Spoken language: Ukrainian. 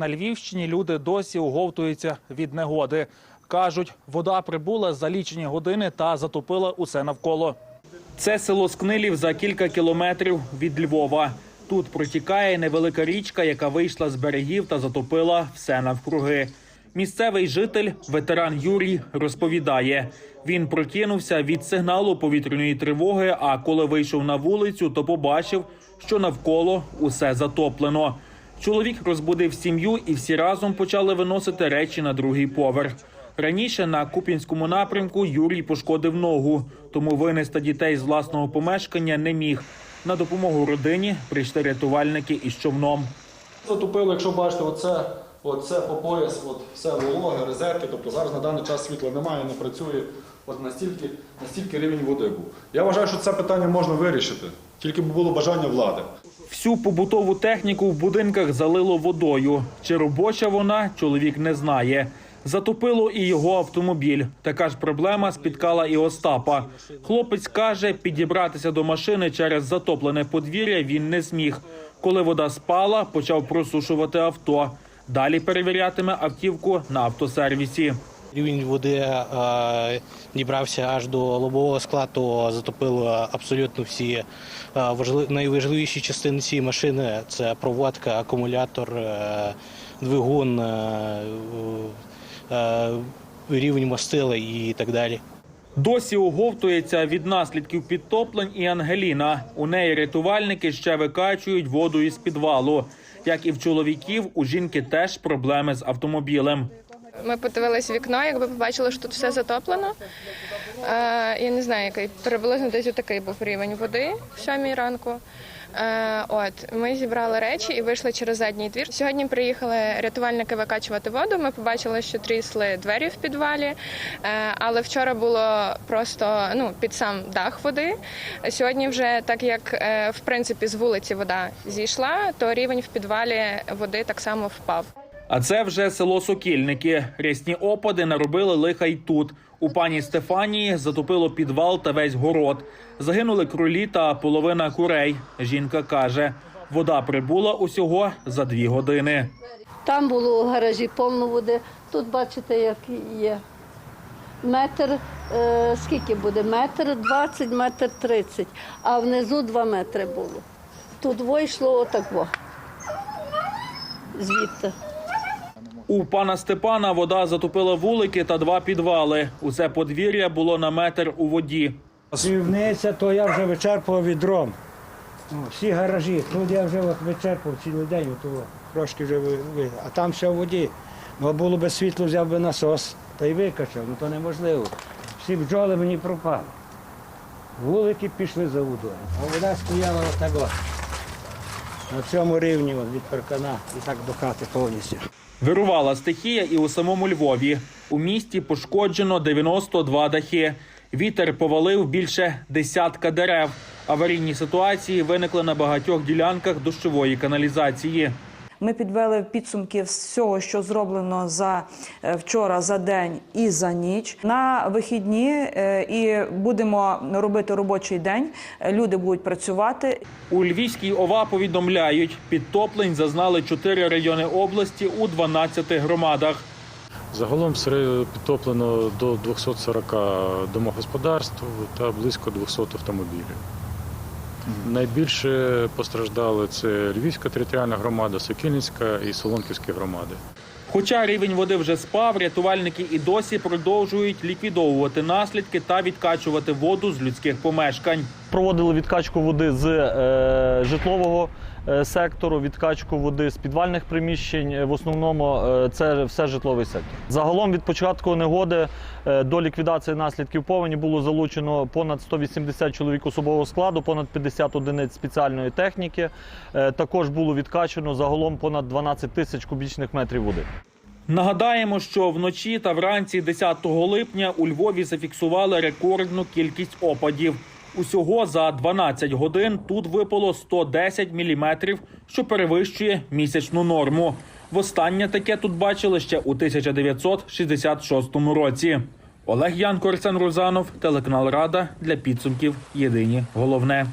На Львівщині люди досі оговтуються від негоди. Кажуть, вода прибула за лічені години та затопила усе навколо. Це село Скнилів за кілька кілометрів від Львова. Тут протікає невелика річка, яка вийшла з берегів та затопила все навкруги. Місцевий житель, ветеран Юрій, розповідає: він прокинувся від сигналу повітряної тривоги. А коли вийшов на вулицю, то побачив, що навколо усе затоплено. Чоловік розбудив сім'ю, і всі разом почали виносити речі на другий поверх. Раніше на Куп'янському напрямку Юрій пошкодив ногу, тому винести дітей з власного помешкання не міг. На допомогу родині прийшли рятувальники із човном. Затопило, якщо бачите, оце, оце по пояс, от все вологе, резерки. Тобто зараз на даний час світла немає, не працює. От настільки, настільки рівень води був. Я вважаю, що це питання можна вирішити, тільки б було бажання влади. Всю побутову техніку в будинках залило водою. Чи робоча вона, чоловік не знає. Затопило і його автомобіль. Така ж проблема спіткала і Остапа. Хлопець каже, підібратися до машини через затоплене подвір'я він не зміг. Коли вода спала, почав просушувати авто. Далі перевірятиме автівку на автосервісі. Рівень води е, дібрався аж до лобового скла, то затопило абсолютно всі е, важли- найважливіші частини цієї машини це проводка, акумулятор, е, двигун, рівень мастила і так далі. Досі оговтується від наслідків підтоплень і Ангеліна. У неї рятувальники ще викачують воду із підвалу. Як і в чоловіків, у жінки теж проблеми з автомобілем. Ми подивились в вікно, якби побачили, що тут все затоплено. Е, я не знаю, який приблизно десь такий був рівень води в сьомій ранку. Е, от ми зібрали речі і вийшли через задній двір. Сьогодні приїхали рятувальники викачувати воду. Ми побачили, що трісли двері в підвалі, е, але вчора було просто ну під сам дах води. Сьогодні, вже так як в принципі з вулиці вода зійшла, то рівень в підвалі води так само впав. А це вже село Сокільники. Рясні опади наробили лиха й тут. У пані Стефанії затопило підвал та весь город. Загинули кролі та половина курей. Жінка каже, вода прибула усього за дві години. Там було у гаражі повно води. Тут бачите, як є. Метр, е, скільки буде? Метр 20, метр 30, а внизу 2 метри було. Тут вийшло отако. Звідти. У пана Степана вода затопила вулики та два підвали. Усе подвір'я було на метр у воді. Півниця, то я вже вичерпував відром. Всі гаражі, тут я вже вичерпав цілий день, трошки вже ви, а там все в воді. Ну, було би світло, взяв би насос та й викачав, ну то неможливо. Всі бджоли мені пропали. Вулики пішли за водою. А вода стояла отако. На цьому рівні від паркана і так до хати повністю. Вирувала стихія і у самому Львові. У місті пошкоджено 92 дахи. Вітер повалив більше десятка дерев. Аварійні ситуації виникли на багатьох ділянках дощової каналізації. Ми підвели підсумки всього, що зроблено за е, вчора, за день і за ніч. На вихідні е, і будемо робити робочий день. Люди будуть працювати. У Львівській ОВА повідомляють, підтоплень зазнали чотири райони області у 12 громадах. Загалом серед- підтоплено до 240 домогосподарств та близько 200 автомобілів. Найбільше постраждали це Львівська територіальна громада, Сокільницька і Солонківські громади. Хоча рівень води вже спав, рятувальники і досі продовжують ліквідовувати наслідки та відкачувати воду з людських помешкань. Проводили відкачку води з е, житлового сектору, відкачку води з підвальних приміщень. Е, В основному е, це все житловий сектор. Загалом від початку негоди е, до ліквідації наслідків повені було залучено понад 180 чоловік особового складу, понад 50 одиниць спеціальної техніки. Е, Також було відкачено загалом понад 12 тисяч кубічних метрів води. Нагадаємо, що вночі та вранці 10 липня у Львові зафіксували рекордну кількість опадів. Усього за 12 годин тут випало 110 міліметрів, що перевищує місячну норму. Востаннє таке тут бачили ще у 1966 році. Олег Янко, Арсен Рузанов, телеканал Рада для підсумків. Єдині головне.